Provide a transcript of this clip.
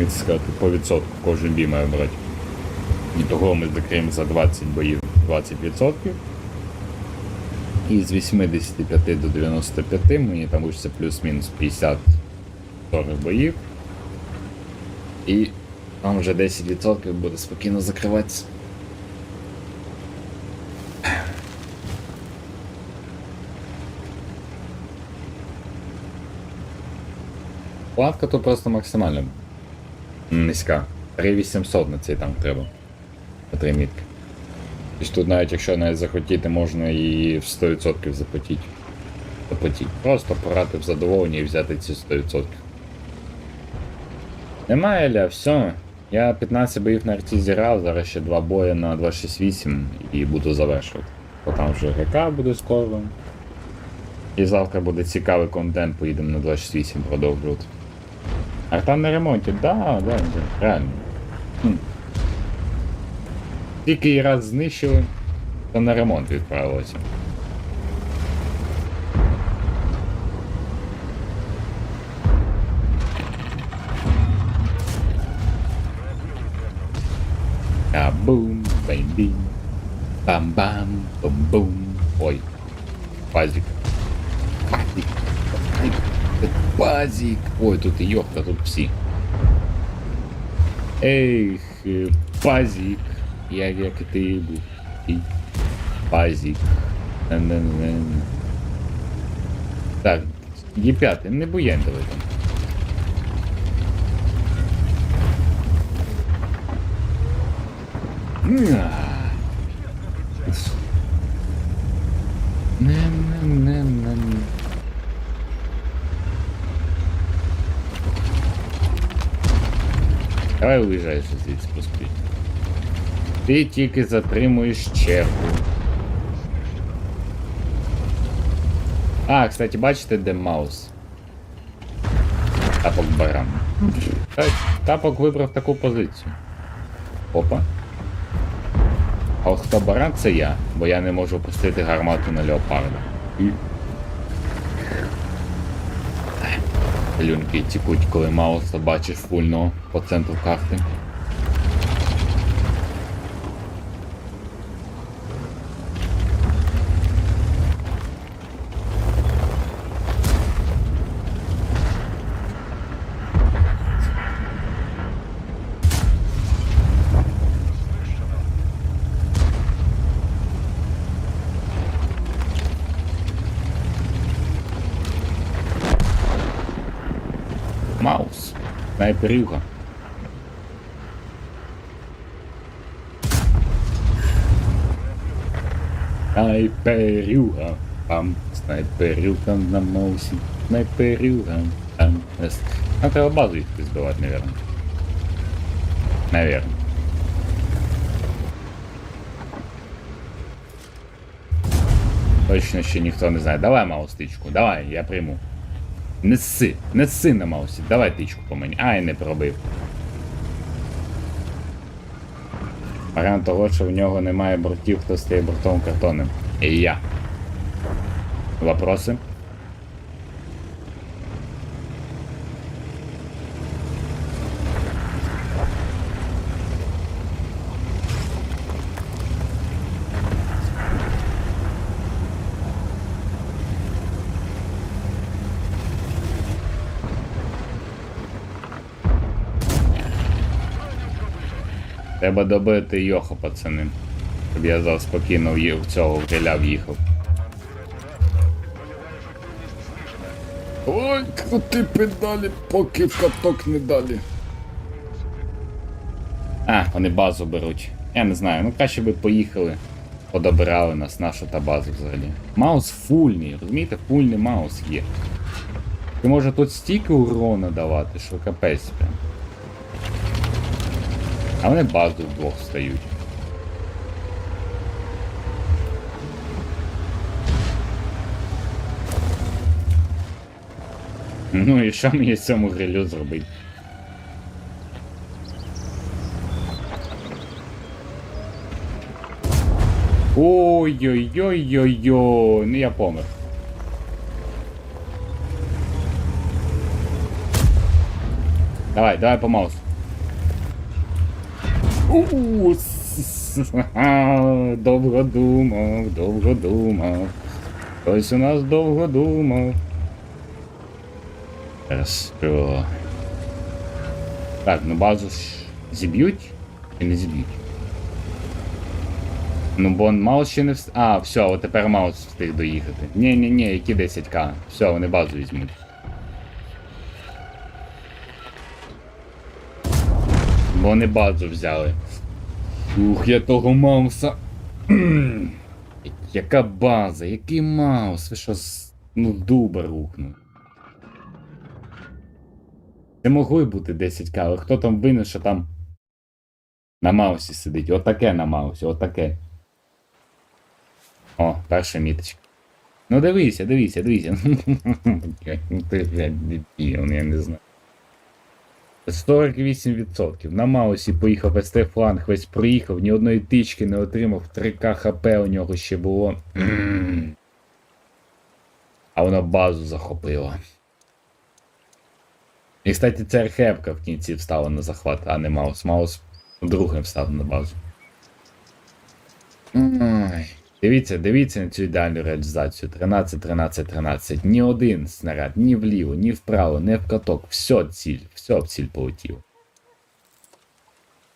як сказати, по відсотку кожен бій має брати. І того ми закриємо за 20 боїв 20%. І з 85 до 95 мені там учиться плюс-мінус 50 40 боїв. І там вже 10% буде спокійно закриватися. Платка тут просто максимально низька. 3800 на цей танк треба. На три мітки. Тобто тут навіть якщо навіть захотіти, можна і в 100% заплатити. Заплатити. Просто порати в задоволення і взяти ці 100%. Немає ля, все. Я 15 боїв на арті зіграв, зараз ще 2 бої на 268 і буду завершувати. Бо там вже ГК буде скоро. І завтра буде цікавий контент, поїдемо на 268 продовжувати. А там на ремонті, да, да, да, реально. Тільки раз знищили, то на ремонт відправилося. А бум, бам-бім, бам-бам, бум-бум. Ой. Пазик, пазик. Ой, тут і йохта, тут всі. Ех, е, пазик. Як як ти був. Пазик. Так, Є5, не буєндили там. Не-не-не-не. Давай уїжджай звідси поспіть. Ти тільки затримуєш чергу. А, кстати, бачите, де маус? Тапок баран. Та- Тапок вибрав таку позицію. Опа. А хто баран, це я, бо я не можу пустити гармату на леопарда. І... Люнки тікуть, коли Мауса бачиш фульно по центру карти. Снайперюга. Снайперюга. Пам. Снайперюга на маусі. Снайперюга. Там. Ес. Нам треба базу їх збивати, наверное. Наверное. Точно ще ніхто не знає. Давай маус тичку, давай, я прийму. Неси, неси на маусі, давай тичку по мені. Ай, не пробив. Варіант того, що в нього немає бортів, хто стає бортовим картоном. І я. Вопроси? Треба добити Йохо, пацани. Щоб я зараз спокійно в цього в в'їхав. Ой, крути педалі, поки в каток не далі. А, вони базу беруть. Я не знаю, ну краще би поїхали. Подобирали нас, нашу та базу взагалі. Маус фульний, розумієте, фульний маус є. Ти може тут стільки урона давати, що капець прям. А вони базу вдвох стають. Ну і що мені цьому грилю зробити? Ой-ой-ой-ой-ой, ну я помер. Давай, давай по маусу. Довго думав, довго думав. Хтось у нас довго думав. Хорошо. Так, ну базу ж зіб'ють чи не зіб'ють? Ну, бо Маус ще не вс... А, все, от тепер Маус встиг доїхати. Ні, ні, ні, які 10к. Все, вони базу візьмуть. Бо вони базу взяли. Ух, я того Мауса. Яка база, який Маус? Ви що з... ну дуба рухнув. Це могли бути 10к, але хто там винен, що там на Маусі сидить? Отаке на Маусі, отаке. О, перша міточка. Ну дивися, дивися, дивися. Ти, блядь, дебіл, я не знаю. 48%. На Маусі поїхав СТ фланг, весь проїхав, ні одної тички не отримав, 3К ХП у нього ще було. А воно базу захопило. І, кстати, це Рхепка в кінці встала на захват, а не Маус. Маус другим встав на базу. Дивіться, дивіться на цю ідеальну реалізацію. 13, 13, 13. Ні один снаряд, ні вліво, ні вправо, не в каток. Все ціль, все в ціль полетів.